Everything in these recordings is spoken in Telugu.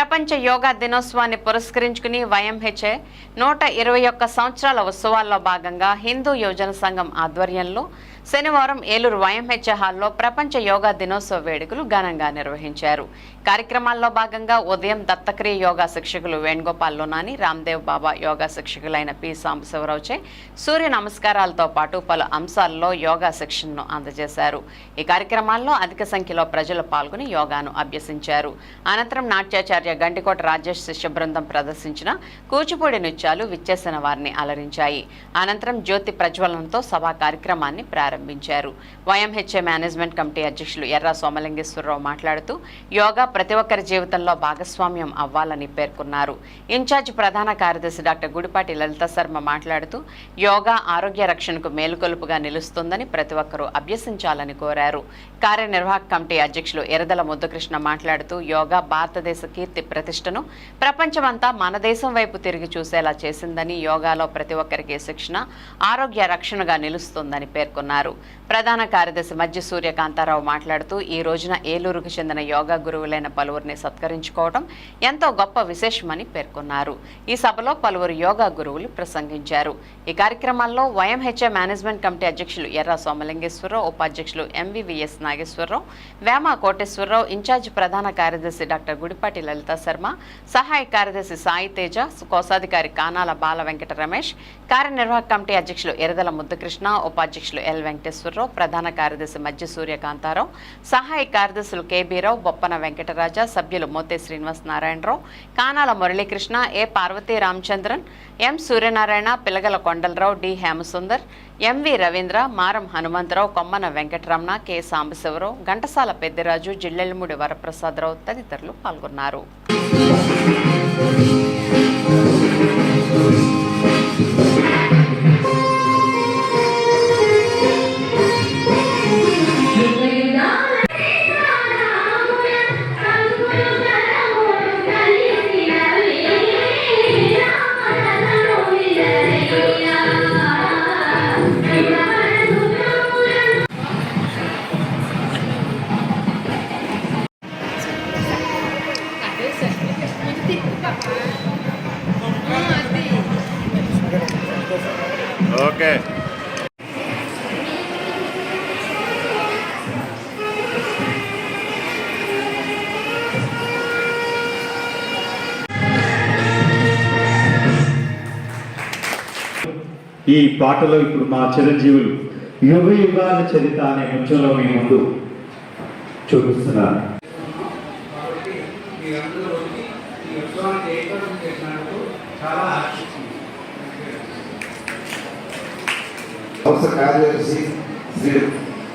ప్రపంచ యోగా దినోత్సవాన్ని పురస్కరించుకుని వైఎంహెచ్ఏ నూట ఇరవై ఒక్క సంవత్సరాల ఉత్సవాల్లో భాగంగా హిందూ యోజన సంఘం ఆధ్వర్యంలో శనివారం ఏలూరు వైఎంహెచ్ఏ హాల్లో ప్రపంచ యోగా దినోత్సవ వేడుకలు ఘనంగా నిర్వహించారు. కార్యక్రమాల్లో భాగంగా ఉదయం దత్తక్రియ యోగా శిక్షకులు వేణుగోపాల్ లోనాని రామ్దేవ్ బాబా యోగా శిక్షకులైన పి. సాంబశివరావుచే సూర్య నమస్కారాలతో పాటు పలు అంశాల్లో యోగా శిక్షణను అందజేశారు. ఈ కార్యక్రమాల్లో అధిక సంఖ్యలో ప్రజలు పాల్గొని యోగాను అభ్యసించారు. అనంతరం నాట్యాచార్య గంటికోట రాజేష్ శిష్య బృందం ప్రదర్శించిన కూచిపూడి నృత్యాలు విచ్చేసిన వారిని అలరించాయి. అనంతరం జ్యోతి ప్రజ్వలనంతో సభా కార్యక్రమాన్ని ప్రారంభించారు. వైఎంహెచ్ఏ మేనేజ్మెంట్ కమిటీ అధ్యక్షులు ఎర్ర సోమలింగేశ్వరరావు మాట్లాడుతూ యోగా ప్రతి ఒక్కరి జీవితంలో భాగస్వామ్యం అవ్వాలని పేర్కొన్నారు. ఇన్ఛార్జ్ ప్రధాన కార్యదర్శి డాక్టర్ గుడిపాటి లలిత శర్మ మాట్లాడుతూ యోగా ఆరోగ్య రక్షణకు మేలుకొలుపుగా నిలుస్తుందని ప్రతి ఒక్కరూ అభ్యసించాలని కోరారు. కార్యనిర్వాహక కమిటీ అధ్యక్షులు ఎరదల ముద్దుకృష్ణ మాట్లాడుతూ యోగా భారతదేశ కీర్తి ప్రతిష్టను ప్రపంచమంతా మన దేశం వైపు తిరిగి చూసేలా చేసిందని యోగాలో ప్రతి ఒక్కరికి శిక్షణ ఆరోగ్య రక్షణగా నిలుస్తుందని పేర్కొన్నారు. ప్రధాన కార్యదర్శి మధ్య సూర్యకాంతారావు మాట్లాడుతూ ఈ రోజున ఏలూరుకు చెందిన యోగా గురువులైన పలువురిని సత్కరించుకోవడం ఎంతో గొప్ప విశేషమని పేర్కొన్నారు. ఈ సభలో పలువురు యోగా గురువులు ప్రసంగించారు. ఈ కార్యక్రమాల్లో వైఎంహెచ్ఏ మేనేజ్మెంట్ కమిటీ అధ్యక్షులు ఎర్ర సోమలింగేశ్వరరావు ఉపాధ్యక్షులు ఎంవివిఎస్ నాగేశ్వరరావు వేమ కోటేశ్వరరావు ఇన్ఛార్జ్ ప్రధాన కార్యదర్శి డాక్టర్ గుడిపాటి లలిత శర్మ సహాయ కార్యదర్శి సాయి తేజ కోశాధికారి కానాల బాల వెంకట రమేష్ కార్యనిర్వాహక కమిటీ అధ్యక్షులు ఎరదల ముద్దకృష్ణ ఉపాధ్యక్షులు ఎల్ వెంకటేశ్వరరావు ప్రధాన కార్యదర్శి మధ్య సూర్యకాంతారావు సహాయ కార్యదర్శులు కేబీరావు బొప్పన వెంకటరాజ సభ్యులు Mothe Srinivas Narayanarao Kanala Muralikrishna A Parvathi Ramachandran M Suryanarayana Pilagala Kondalarao D Hemasundar MV Ravindra Maram Hanumantharao Kommana Venkataramana K. Sambasivarao Ghantasala Peddiraju Jillellamudi Varaprasad Rao తదితరులు పాల్గొన్నారు. ఓకే. ఈ పాటలో ఇప్పుడు మా చిరంజీవులు యుగ యుగాల చరిత అనే ముంచంలో మీ ముందు చూపిస్తున్నారు. చాలా సంస్థ కార్యదర్శి శ్రీ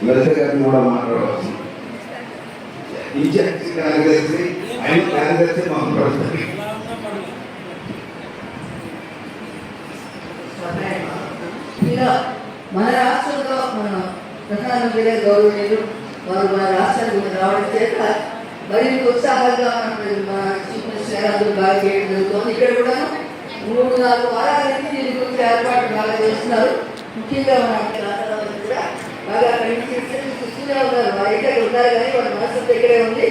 లలిత గారిని కూడా మాట్లాడవచ్చు. ఇన్ఛార్జి కార్యదర్శి ఆయన కార్యదర్శి మాట్లాడతారు ఇలా మన రాష్ట్రంలో మన ప్రధానమంత్రి గారు గౌరవనీయులు వారు మన రాష్ట్రానికి రావడం చేత మరింత ఉత్సాహంగా మన చీఫ్ మినిస్టర్ గారు బాగా చేయడం జరుగుతుంది. ఇక్కడ కూడా మూడు నాలుగు వారాల నుంచి దీని గురించి ఏర్పాటు బాగా చేస్తున్నారు. ముఖ్యంగా మన రాష్ట్రాలు కూడా బాగా పనిచేస్తే చూస్తూనే ఉన్నారు. వారి ఇక్కడ ఉన్నారు కానీ వాళ్ళ మనసు దగ్గరే ఉంది.